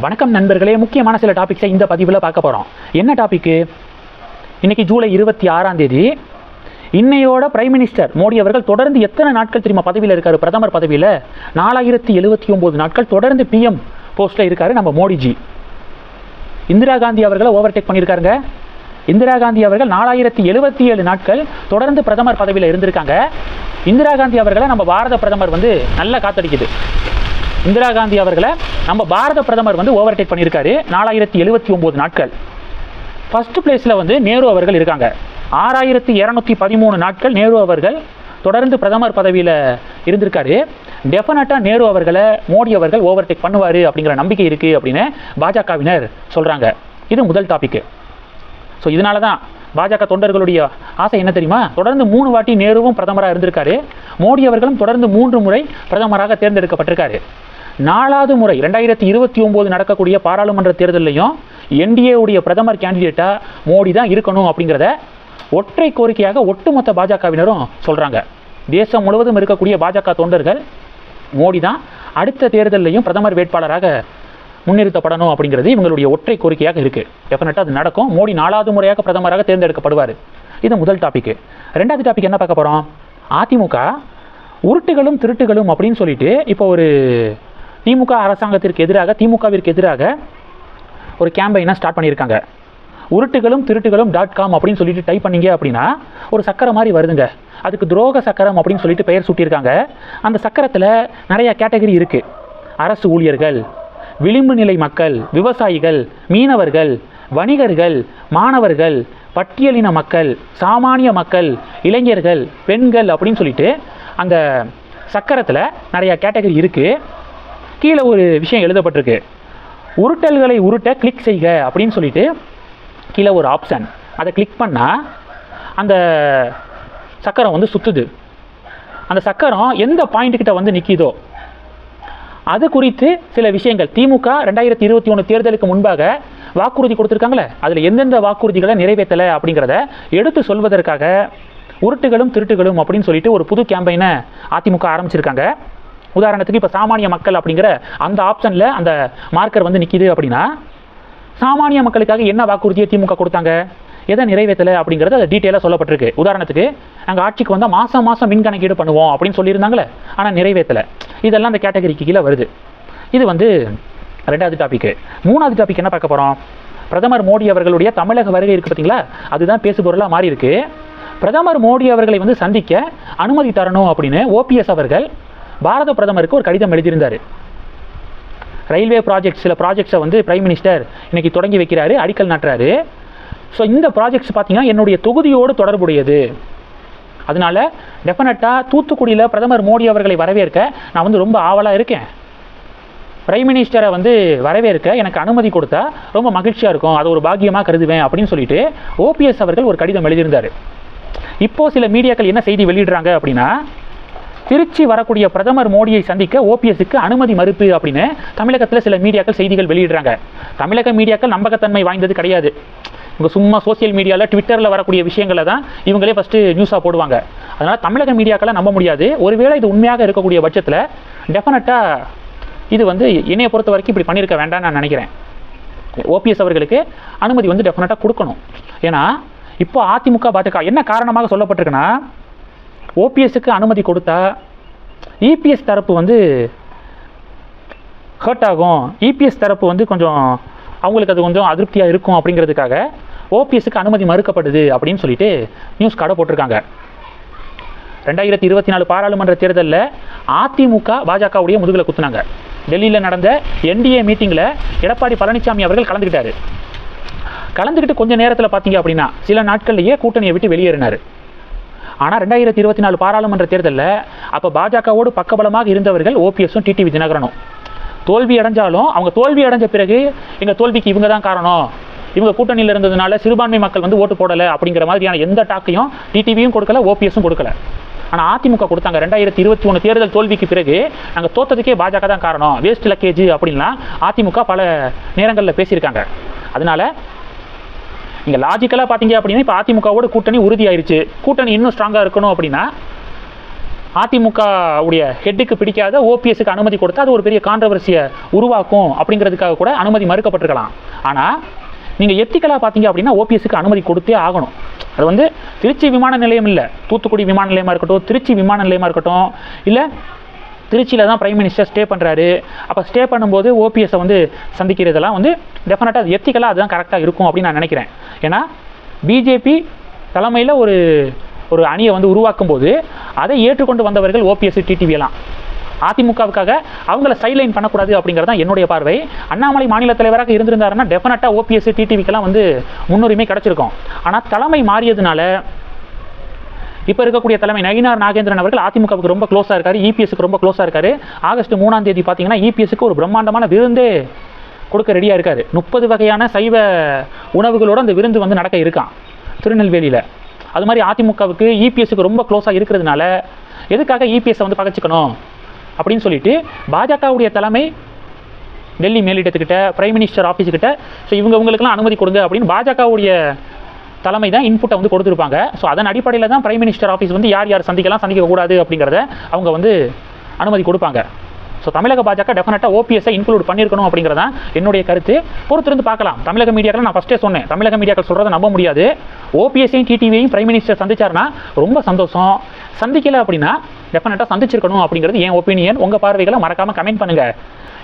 வணக்கம் நண்பர்களே முக்கியமான சில டாபிக்ஸை இந்த பதிவில் பார்க்க போகிறோம் என்ன டாபிக்கு இன்னைக்கு ஜூலை இருபத்தி ஆறாம் தேதி இன்னையோட பிரைம் மினிஸ்டர் மோடி அவர்கள் தொடர்ந்து எத்தனை நாட்கள் தெரியுமா பதவியில் இருக்காரு? பிரதமர் பதவியில் நாலாயிரத்தி எழுபத்தி ஒம்பது நாட்கள் தொடர்ந்து பிஎம் போஸ்ட்டில் இருக்காரு நம்ம மோடிஜி. இந்திரா காந்தி அவர்களை ஓவர்டேக் பண்ணியிருக்காருங்க. இந்திரா காந்தி அவர்கள் நாலாயிரத்தி எழுபத்தி ஏழு நாட்கள் தொடர்ந்து பிரதமர் பதவியில் இருந்திருக்காங்க. இந்திரா காந்தி அவர்களை நம்ம பாரத பிரதமர் வந்து நல்லா காத்தடிக்குது. இந்திரா காந்தி அவர்களை நம்ம பாரத பிரதமர் வந்து ஓவர்டேக் பண்ணியிருக்காரு. நாலாயிரத்தி எழுபத்தி ஒம்பது நாட்கள். ஃபர்ஸ்ட் பிளேஸில் வந்து நேரு அவர்கள் இருக்காங்க. ஆறாயிரத்தி இரநூத்தி பதிமூணு நாட்கள் நேரு அவர்கள் தொடர்ந்து பிரதமர் பதவியில் இருந்திருக்காரு. டெஃபினட்டாக நேரு அவர்களை மோடி அவர்கள் ஓவர்டேக் பண்ணுவார் அப்படிங்கிற நம்பிக்கை இருக்குது அப்படின்னு பாஜகவினர் சொல்கிறாங்க இது முதல் டாபிக்கு ஸோ இதனால தான் பாஜக தொண்டர்களுடைய ஆசை என்ன தெரியுமா? தொடர்ந்து மூணு வாட்டி நேருவும் பிரதமராக இருந்திருக்காரு. மோடி அவர்களும் தொடர்ந்து மூன்று முறை பிரதமராக தேர்ந்தெடுக்கப்பட்டிருக்காரு. நாலாவது முறை ரெண்டாயிரத்தி இருபத்தி ஒம்போது நடக்கக்கூடிய பாராளுமன்ற தேர்தலையும் என்டிஏவுடைய பிரதமர் கேண்டிடேட்டாக மோடி தான் இருக்கணும் அப்படிங்கிறத ஒற்றை கோரிக்கையாக ஒட்டுமொத்த பாஜகவினரும் சொல்கிறாங்க தேசம் முழுவதும் இருக்கக்கூடிய பாஜக தொண்டர்கள் மோடி தான் அடுத்த தேர்தலையும் பிரதமர் வேட்பாளராக முன்னிறுத்தப்படணும் அப்படிங்கிறது இவங்களுடைய ஒற்றை கோரிக்கையாக இருக்குது டெஃபினட்டாக அது நடக்கும். மோடி நாலாவது முறையாக பிரதமராக தேர்ந்தெடுக்கப்படுவார். இது முதல் டாபிக் ரெண்டாவது டாபிக் என்ன பார்க்க போகிறோம் அதிமுக உருட்டுகளும் திருட்டுகளும் அப்படின்னு சொல்லிட்டு இப்போ ஒரு திமுக அரசாங்கத்திற்கு எதிராக திமுகவிற்கு எதிராக ஒரு கேம்பெயினாக ஸ்டார்ட் பண்ணியிருக்காங்க. உருட்டுகளும் திருட்டுகளும் டாட் காம் அப்படின்னு சொல்லிட்டு டைப் பண்ணீங்க அப்படின்னா ஒரு சக்கரை மாதிரி வருதுங்க. அதுக்கு துரோக சக்கரம் அப்படின்னு சொல்லிட்டு பெயர் சூட்டியிருக்காங்க. அந்த சக்கரத்தில் நிறைய கேட்டகரி இருக்குது அரசு ஊழியர்கள் விளிம்பு நிலை மக்கள் விவசாயிகள் மீனவர்கள் வணிகர்கள் மாணவர்கள் பட்டியலின மக்கள் சாமானிய மக்கள் இளைஞர்கள் பெண்கள் அப்படின்னு சொல்லிட்டு அந்த சக்கரத்தில் நிறையா கேட்டகரி இருக்குது கீழே ஒரு விஷயம் எழுதப்பட்டிருக்கு. உருட்டல்களை உருட்ட கிளிக் செய்க அப்படின்னு சொல்லிட்டு கீழே ஒரு ஆப்ஷன் அதை கிளிக் பண்ணால் அந்த சக்கரம் வந்து சுற்றுது அந்த சக்கரம் எந்த பாயிண்ட்டுக்கிட்ட வந்து நிற்கிதோ அது குறித்து சில விஷயங்கள். திமுக ரெண்டாயிரத்தி இருபத்தி ஒன்று தேர்தலுக்கு முன்பாக வாக்குறுதி கொடுத்துருக்காங்களே அதில் எந்தெந்த வாக்குறுதிகளை நிறைவேற்றலை அப்படிங்கிறத எடுத்து சொல்வதற்காக உருட்டுகளும் திருட்டுகளும் அப்படின்னு சொல்லிட்டு ஒரு புது கேம்பெயினை அதிமுக ஆரம்பிச்சிருக்காங்க. உதாரணத்துக்கு இப்போ சாமானிய மக்கள் அப்படிங்கிற அந்த ஆப்ஷனில் அந்த மார்க்கர் வந்து நிற்கிது அப்படின்னா சாமானிய மக்களுக்காக என்ன வாக்குறுதியை திமுக கொடுத்தாங்க? எதை நிறைவேற்றலை அப்படிங்கிறது அது டீட்டெயிலாக சொல்லப்பட்டிருக்கு. உதாரணத்துக்கு நாங்கள் ஆட்சிக்கு வந்தால் மாதம் மாதம் மின் கணக்கீடு பண்ணுவோம் அப்படின்னு சொல்லியிருந்தாங்களே ஆனால் நிறைவேற்றலை இதெல்லாம் அந்த கேட்டகரிக்கு கீழே வருது. இது வந்து ரெண்டாவது டாப்பிக்கு மூணாவது டாபிக் என்ன பார்க்க போகிறோம் பிரதமர் மோடி அவர்களுடைய தமிழக வருகை இருக்குது பார்த்தீங்களா அதுதான் பேசுபொருளாக மாறி இருக்கு. பிரதமர் மோடி அவர்களை வந்து சந்திக்க அனுமதி தரணும் அப்படின்னு ஓபிஎஸ் அவர்கள் பாரத பிரதமருக்கு ஒரு கடிதம் எழுதியிருந்தார். ரயில்வே ப்ராஜெக்ட் சில ப்ராஜெக்ட்ஸை வந்து பிரைம் மினிஸ்டர் இன்றைக்கி தொடங்கி வைக்கிறாரு அடிக்கல் நாட்டுறாரு. ஸோ இந்த ப்ராஜெக்ட்ஸ் பார்த்தீங்கன்னா என்னுடைய தொகுதியோடு தொடர்புடையது. அதனால டெஃபினட்டாக தூத்துக்குடியில் பிரதமர் மோடி அவர்களை வரவேற்க நான் வந்து ரொம்ப ஆவலாக இருக்கேன். பிரைம் மினிஸ்டரை வந்து வரவேற்க எனக்கு அனுமதி கொடுத்தா ரொம்ப மகிழ்ச்சியாக இருக்கும். அதை ஒரு பாக்கியமாக கருதுவேன் அப்படின்னு சொல்லிட்டு ஓபிஎஸ் அவர்கள் ஒரு கடிதம் எழுதியிருந்தார். இப்போது சில மீடியாக்கள் என்ன செய்தி வெளியிடுறாங்க அப்படின்னா திருச்சி வரக்கூடிய பிரதமர் மோடியை சந்திக்க ஓபிஎஸ்க்கு அனுமதி மறுப்பு அப்படின்னு தமிழகத்தில் சில மீடியாக்கள் செய்திகள் வெளியிடுறாங்க. தமிழக மீடியாக்கள் நம்பகத்தன்மை வாய்ந்தது கிடையாது. இவங்க சும்மா சோஷியல் மீடியாவில் ட்விட்டரில் வரக்கூடிய விஷயங்களை தான் இவங்களே ஃபஸ்ட்டு நியூஸாக போடுவாங்க. அதனால் தமிழக மீடியாக்களை நம்ப முடியாது. ஒருவேளை இது உண்மையாக இருக்கக்கூடிய பட்சத்தில் டெஃபினட்டாக இது வந்து என்னையை பொறுத்த வரைக்கும் இப்படி பண்ணியிருக்க வேண்டாம்னு நான் நினைக்கிறேன். ஓபிஎஸ் அவர்களுக்கு அனுமதி வந்து டெஃபினட்டாக கொடுக்கணும். ஏன்னா இப்போ அதிமுக பாஜக என்ன காரணமாக சொல்லப்பட்டிருக்குன்னா ஓபிஎஸ்க்கு அனுமதி கொடுத்தா இபிஎஸ் தரப்பு வந்து ஹர்ட் ஆகும். இபிஎஸ் தரப்பு வந்து கொஞ்சம் அவங்களுக்கு அது கொஞ்சம் அதிருப்தியாக இருக்கும் அப்படிங்கிறதுக்காக ஓபிஎஸ்க்கு அனுமதி மறுக்கப்படுது அப்படின்னு சொல்லிட்டு நியூஸ் கடை போட்டிருக்காங்க. ரெண்டாயிரத்தி இருபத்தி நாலு பாராளுமன்ற தேர்தலில் அதிமுக பாஜகவுடைய முதுகில் குத்துனாங்க. டெல்லியில் நடந்த என்டிஏ மீட்டிங்கில் எடப்பாடி பழனிசாமி அவர்கள் கலந்துக்கிட்டார் கலந்துக்கிட்டு கொஞ்சம் நேரத்தில் பார்த்தீங்க அப்படின்னா சில நாட்கள்லேயே கூட்டணியை விட்டு வெளியேறினார். ஆனால் ரெண்டாயிரத்தி இருபத்தி நாலு பாராளுமன்ற தேர்தலில் அப்போ பாஜகவோடு பக்கபலமாக இருந்தவர்கள் ஓபிஎஸும் டிடிவி தினகரனும். தோல்வி அடைஞ்சாலும் அவங்க தோல்வி அடைஞ்ச பிறகு எங்கள் தோல்விக்கு இவங்க தான் காரணம். இவங்க கூட்டணியில் இருந்ததுனால சிறுபான்மை மக்கள் வந்து ஓட்டு போடலை அப்படிங்கிற மாதிரியான எந்த டாக்கையும் டிடிவியும் கொடுக்கல ஓபிஎஸும் கொடுக்கல. ஆனால் அதிமுக கொடுத்தாங்க. ரெண்டாயிரத்தி இருபத்தி ஒன்று தேர்தல் தோல்விக்கு பிறகு நாங்கள் தோத்ததுக்கே பாஜக தான் காரணம். வேஸ்ட் லக்கேஜ் அப்படின்லாம் அதிமுக பல நேரங்களில் பேசியிருக்காங்க. அதனால நீங்கள் லாஜிக்கலாக பார்த்தீங்க அப்படின்னா இப்போ அதிமுகவோட கூட்டணி உறுதியாயிருச்சு. கூட்டணி இன்னும் ஸ்ட்ராங்காக இருக்கணும் அப்படின்னா அதிமுக உடைய ஹெட்டுக்கு பிடிக்காத ஓபிஎஸ்க்கு அனுமதி கொடுத்தா அது ஒரு பெரிய கான்ட்ரவர்சியை உருவாக்கும் அப்படிங்கிறதுக்காக கூட அனுமதி மறுக்கப்பட்டிருக்கலாம். ஆனால் நீங்கள் எத்திக்கலாக பார்த்தீங்க அப்படின்னா ஓபிஎஸ்க்கு அனுமதி கொடுத்தே ஆகணும். அது வந்து திருச்சி விமான நிலையம் இல்லை. தூத்துக்குடி விமான நிலையமாக இருக்கட்டும் திருச்சி விமான நிலையமாக இருக்கட்டும் இல்லை திருச்சியில் தான் பிரைம் மினிஸ்டர் ஸ்டே பண்ணுறாரு அப்போ ஸ்டே பண்ணும்போது ஓபிஎஸ்ஸை வந்து சந்திக்கிறதெல்லாம் வந்து டெஃபினட்டாக அது எத்திக்கலாக அதுதான் கரெக்டாக இருக்கும் அப்படின்னு நான் நினைக்கிறேன். ஏன்னா பிஜேபி தலைமையில் ஒரு ஒரு அணியை வந்து உருவாக்கும் போது அதை ஏற்றுக்கொண்டு வந்தவர்கள் ஓபிஎஸ் டிடிவியெல்லாம் அதிமுகவுக்காக அவங்கள சைட்லைன் பண்ணக்கூடாது அப்படிங்கிறது தான் என்னுடைய பார்வை. அண்ணாமலை மாநில தலைவராக இருந்திருந்தாருன்னா டெஃபினட்டாக ஓபிஎஸ் டிடிவிக்கெல்லாம் வந்து முன்னுரிமை கிடச்சிருக்கும். ஆனால் தலைமை மாறியதுனால இப்போ இருக்கக்கூடிய தலைமை நயினார் நாகேந்திரன் அவர்கள் அதிமுகவுக்கு ரொம்ப க்ளோஸாக இருக்காரு இபிஎஸ்க்கு ரொம்ப க்ளோஸாக இருக்காரு. ஆகஸ்ட் மூணாம் தேதி பார்த்தீங்கன்னா இபிஎஸ்க்கு ஒரு பிரம்மாண்டமான விருந்தே கொடுக்க ரெடியாக இருக்காரு. முப்பது வகையான சைவ உணவுகளோட அந்த விருந்து வந்து நடக்க இருக்கான் திருநெல்வேலியில். அது மாதிரி அதிமுகவுக்கு இபிஎஸ்க்கு ரொம்ப க்ளோஸாக இருக்கிறதுனால எதுக்காக இபிஎஸ்ஸை வந்து பகச்சிக்கணும் அப்படின்னு சொல்லிட்டு பாஜகவுடைய தலைமை டெல்லி மேலிடத்துக்கிட்ட பிரைம் மினிஸ்டர் ஆஃபீஸுக்கிட்ட ஸோ இவங்க உங்களுக்குலாம் அனுமதி கொடுங்க அப்படின்னு பாஜகவுடைய தலைமை தான் இன்புட்டை வந்து கொடுத்துருப்பாங்க. ஸோ அதன் அடிப்படையில் தான் பிரைம் மினிஸ்டர் ஆஃபீஸ் வந்து யார் யார் சந்திக்கலாம் சந்திக்கக்கூடாது அப்படிங்கிறத அவங்க வந்து அனுமதி கொடுப்பாங்க. ஸோ தமிழக பாஜக டெஃபினட்டாக ஓபிஎஸ்ஸை இன்க்ளூட் பண்ணியிருக்கணும் அப்படிங்கிறதான் என்னுடைய கருத்து. பொறுத்திருந்து பார்க்கலாம். தமிழக மீடியாக்கள் நான் ஃபஸ்ட்டே சொன்னேன். தமிழக மீடியாக்கள் சொல்கிறத நம்ப முடியாது. ஓபிஎஸ்ஸையும் டிடிவியையும் பிரைம் மினிஸ்டர் சந்திச்சாருன்னா ரொம்ப சந்தோஷம். சந்திக்கலை அப்படின்னா டெஃபினட்டாக சந்திச்சிருக்கணும் அப்படிங்கிறது என் ஒப்பீனியன் உங்கள் பார்வைகளை மறக்காமல் கமெண்ட் பண்ணுங்கள்